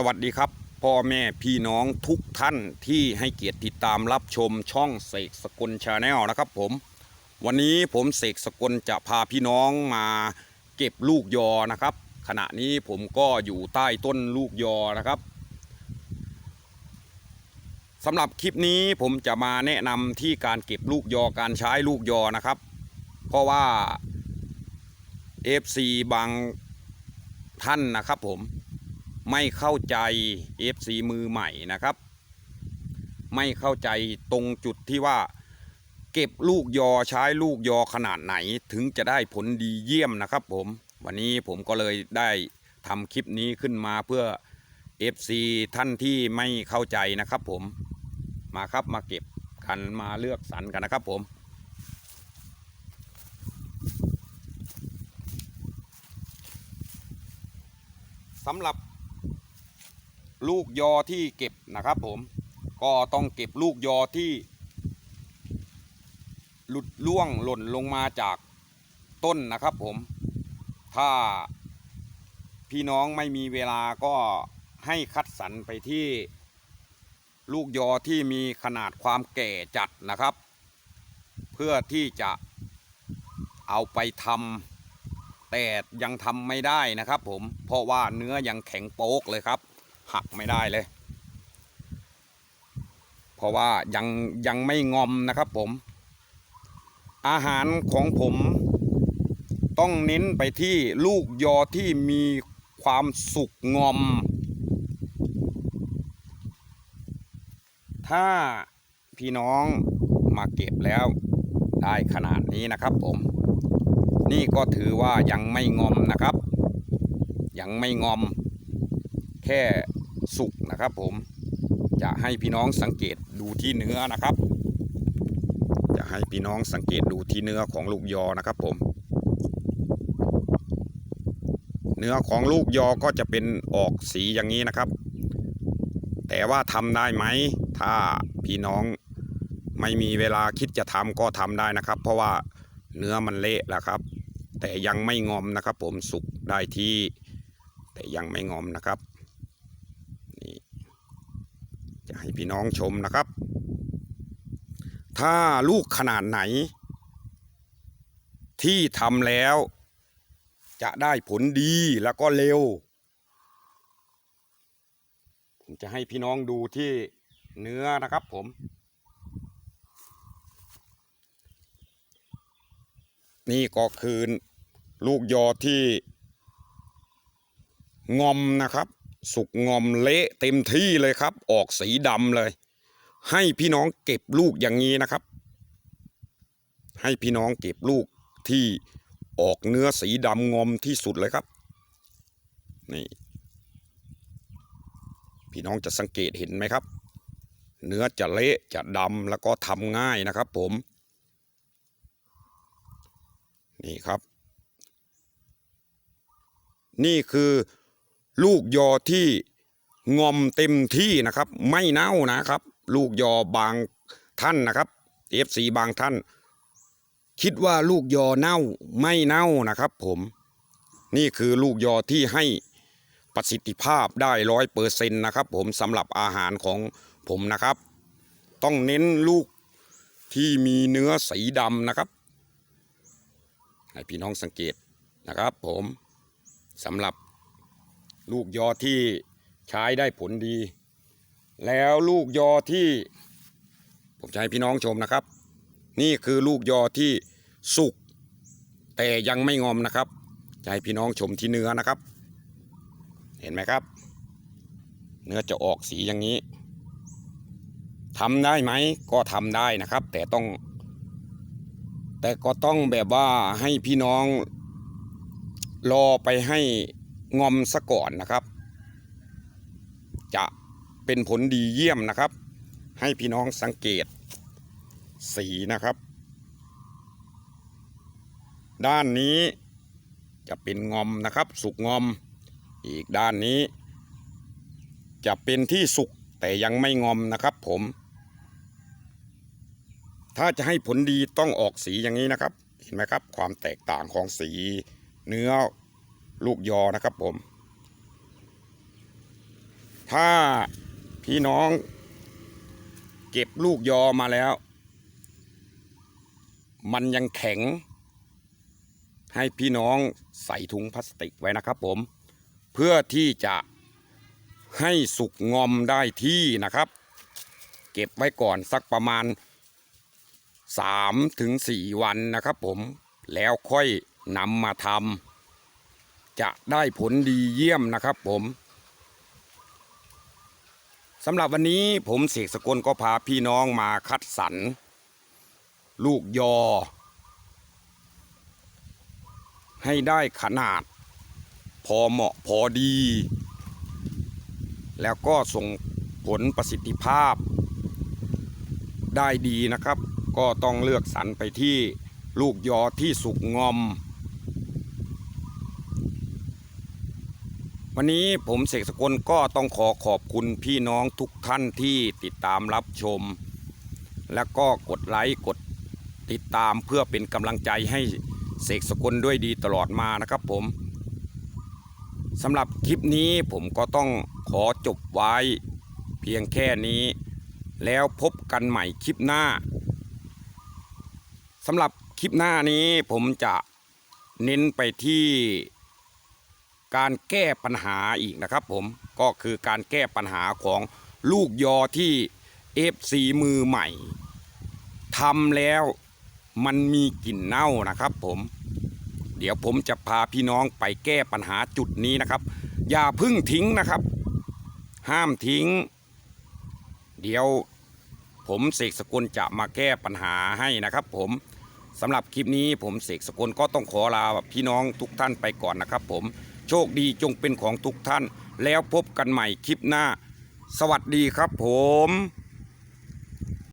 สวัสดีครับพ่อแม่พี่น้องทุกท่านที่ให้เกียรติติดตามรับชมช่องเสกสกลชาแนลนะครับผม วันนี้ผมเสกสกลจะพาพี่น้องมาเก็บลูกยอนะครับ ขณะนี้ผมก็อยู่ใต้ต้นลูกยอนะครับสำหรับคลิปนี้ผมจะมาแนะนำที่การเก็บลูกยอการใช้ลูกยอนะครับ เพราะว่า FC บางท่านนะครับผม ไม่เข้าใจ FC มือใหม่นะครับ ไม่เข้าใจตรงจุดที่ว่า เก็บลูกยอใช้ลูกยอขนาดไหนถึงจะได้ผลดีเยี่ยมนะครับผมวันนี้ผมก็เลยได้ทำคลิปนี้ขึ้นมาเพื่อ FC ท่านที่ไม่เข้าใจนะครับผมมาครับมาเก็บกันมาเลือกสรรกันนะครับผมสำหรับ ลูกยอที่เก็บนะครับผม ก็ต้องเก็บลูกยอที่ หลุดล่วงหล่นลงมาจากต้นนะครับผม ถ้าพี่น้องไม่มีเวลาก็ให้คัดสรรไปที่ลูกยอที่มีขนาดความแก่จัดนะครับ เพื่อที่จะเอาไปทำแต่ยังทำไม่ได้นะครับผม เพราะว่าเนื้อยังแข็งโป๊กเลยครับ หักไม่ได้เลย เพราะว่ายังยังไม่งอมนะครับผม อาหารของผมต้องเน้นไปที่ลูกยอที่มีความสุกงอม ถ้าพี่น้องมาเก็บแล้วได้ขนาดนี้นะครับผม นี่ก็ถือว่ายังไม่งอมนะครับ ยังไม่งอม แค่ สุกนะครับ ผมจะให้พี่น้องสังเกตดูที่เนื้อนะครับ จะให้พี่น้องสังเกตดูที่เนื้อของลูกยอนะครับ ผม เนื้อของลูกยอก็จะเป็นออกสีอย่างนี้นะครับ แต่ว่าทำได้ไหม ถ้าพี่น้องไม่มีเวลาคิดจะทำก็ทำได้นะครับ เพราะว่าเนื้อมันเละแล้วครับ แต่ยังไม่งอมนะครับ ผมสุกได้ที่ แต่ยังไม่งอมนะครับ จะให้พี่น้องชมนะครับ ถ้าลูกขนาดไหน ที่ทำแล้ว จะได้ผลดีแล้วก็เร็ว ผมจะให้พี่น้องดูที่เนื้อนะครับผม นี่ก็คือลูกยอที่งอมนะครับ สุกงอมเละเต็มที่เลยครับ ออกสีดำเลย ให้พี่น้องเก็บลูกอย่างนี้นะครับ ให้พี่น้องเก็บลูกที่ออกเนื้อสีดำงอมที่สุดเลยครับ นี่ พี่น้องจะสังเกตเห็นไหมครับ เนื้อจะเละจะดำแล้วก็ทำง่ายนะครับผม นี่ครับ นี่คือ ลูกยอที่งอมเต็มที่นะครับ ไม่เน่านะครับ ลูกยอบางท่านนะครับเอฟซีบางท่าน คิดว่าลูกยอเน่าไม่เน่านะครับ ผมนี่คือลูกยอที่ให้ประสิทธิภาพได้ร้อยเปอร์เซ็นต์นะครับ ผมสำหรับอาหารของผมนะครับ ต้องเน้นลูกที่มีเนื้อสีดำนะครับ ให้พี่น้องสังเกตนะครับ ผมสำหรับ ลูกยอที่ใช้ได้ผลดี แล้วลูกยอที่ ผมจะให้พี่น้องชมนะครับ นี่คือลูกยอที่สุกแต่ยังไม่งอมนะครับจะให้พี่น้องชมที่เนื้อนะครับ เห็นไหมครับ เนื้อจะออกสีอย่างนี้ทำได้ไหมก็ทำได้นะครับ แต่ต้อง แต่ก็ต้องแบบว่าให้พี่น้องรอไปให้ งอมซะก่อนนะครับ จะเป็นผลดีเยี่ยมนะครับ ให้พี่น้องสังเกต สีนะครับ ด้านนี้จะเป็นงอมนะครับ สุกงอม อีกด้านนี้ จะเป็นที่สุกแต่ยังไม่งอมนะครับ ผม ถ้าจะให้ผลดีต้องออกสีอย่างนี้นะครับ เห็นไหมครับ ความแตกต่างของสีเนื้อ ลูกยอนะครับผม ถ้าพี่น้อง เก็บลูกยอมาแล้ว มันยังแข็ง ให้พี่น้องใส่ถุงพลาสติกไว้นะครับผม เพื่อที่จะให้สุกงอมได้ที่นะครับ เก็บไว้ก่อนสักประมาณ3ถึงวันนะครับผมแล้วค่อยนำมาทำ จะได้ผลดีเยี่ยมนะครับผมสำหรับวันนี้ผมเสกสกลก็พาพี่น้องมาคัดสรรลูกยอ ให้ได้ขนาด พอเหมาะพอดี แล้วก็ส่งผลประสิทธิภาพ ได้ดีนะครับ ก็ต้องเลือกสรรไปที่ลูกยอที่สุกงอม วันนี้ผมเสกสกลก็ต้องขอขอบคุณพี่น้องทุกท่านที่ติดตามรับชม แล้วก็กดไลค์กดติดตามเพื่อเป็นกำลังใจให้เสกสกลด้วยดีตลอดมานะครับผมสำหรับคลิปนี้ผมก็ต้องขอจบไว้ เพียงแค่นี้ แล้วพบกันใหม่คลิปหน้าสำหรับคลิปหน้านี้ผมจะเน้นไปที่ การแก้ปัญหาอีกนะครับผมก็คือการแก้ปัญหาของลูกยอที่ FC มือใหม่ทำแล้วมันมีกลิ่นเน่านะครับผมเดี๋ยวผมจะพาพี่น้องไปแก้ปัญหาจุดนี้นะครับ อย่าพึ่งทิ้งนะครับ ห้ามทิ้ง เดี๋ยวผมเสกสกุลจะมาแก้ปัญหาให้นะครับ ผมสำหรับคลิปนี้ผมเสกสกุลก็ต้องขอลาพี่น้องทุกท่านไปก่อนนะครับ ผม โชคดีจงเป็นของทุกท่าน แล้วพบกันใหม่คลิปหน้า สวัสดีครับผม